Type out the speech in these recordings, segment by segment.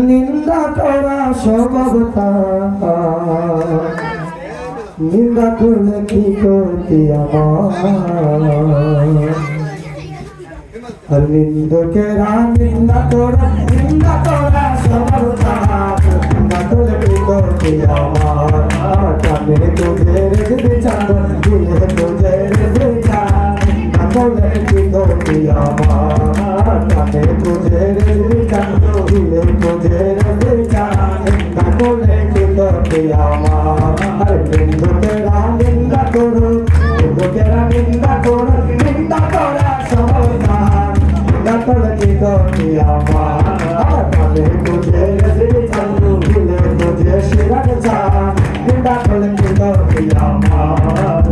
নিন্দা করা স্বভাব নিন্দা করলে কি করতে আমার? নিন্দকেরা নিন্দা করা নিন্দা করা স্বভাব নিন্দা করলে কি করতে আমার? কানে তোদের রেখে চাঁদ চাঁদ নিন্দা করলে কি করতে আমার কানে তোদের রেখে চাঁদ দিলে তোদের রেখে চাঁদ নিন্দা করলে কি করতে আমার নিন্দকেরা নিন্দা করো নিন্দকেরা নিন্দা করো নিন্দা করা স্বভাব তার। নিন্দা করলে কি করতে আমার কানে তোদের রেখে চাঁদ দিলে তোদের রেখে চাঁদ নিন্দা করলে কি করতে আমার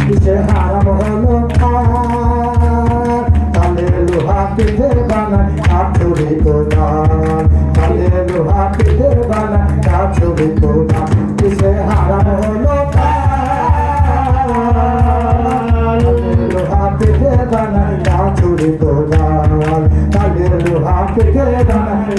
কিসে হারাম হলো আর কালে লোহা পিঠে বানায় কাঠুরি কোদাল কালে লোহা পিঠে বানায় কাঠুরি কোদাল কিসে হারাম হলো লোহা পিঠে বানায় কাঠুরি কোদাল কালে লোহা পিঠে বানায়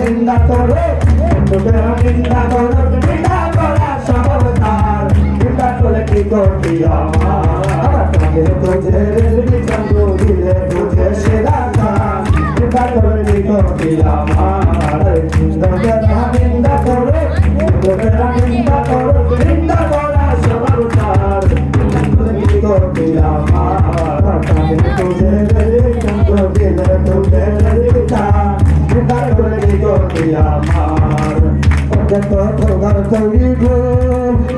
নিন্দা করে তোকে নিন্দা করে নিন্দা করা সবল তার নিন্দা করে কি করবি আমার কানে তোঝে তৈরি গো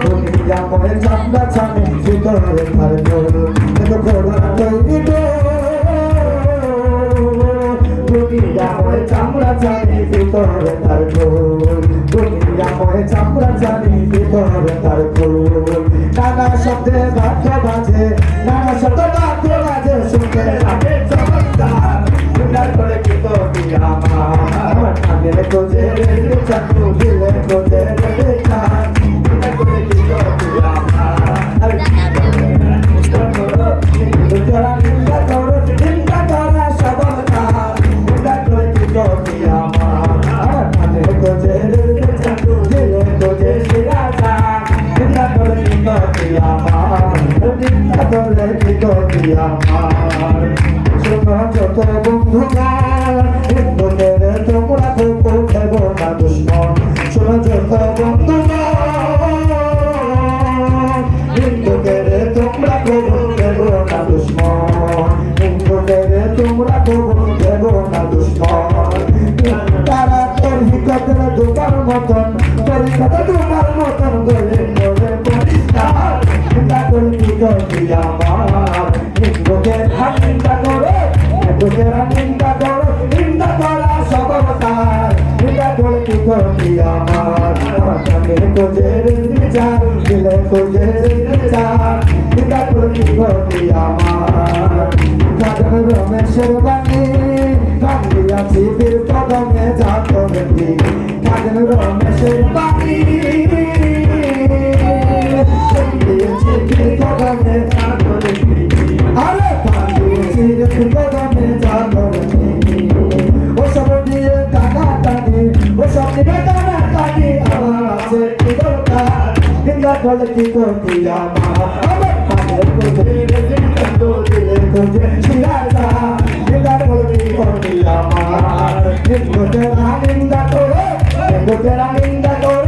দুনিয়া মনে চান্দা ছানে ভিতরে গো যত ঘর তৈরি গো দুনিয়া মনে চামড়া ছানি ভিতরে তার গোল দুনিয়া মনে চামড়া ছানি ভিতরে তার গোল নানা শব্দে বাদ্য বাজে নানা শব্দ বাদ্য বাজে শুনতে লাগে চমৎকার সুন্দর করে কি করবি আমার কানে তোজে রে চাকু দিলে তোজে আমার হিন্দুকে নিন্দা করে হিন্দুকে নিন্দা করো নিন্দা করা সবতার নিন্দা করবি করবি আমার? কানে তোদের বিচার, দিলে তোদের বিচার। নিন্দা আমার? কাজল রমেশের বাণী নিন্দা করলে কি করবি আমার আমার কানে তোদের তো দিলে তোদের শিরাজা নিন্দা করবি করবি আমার নিন্দা নিন্দা করে নিন্দা নিন্দা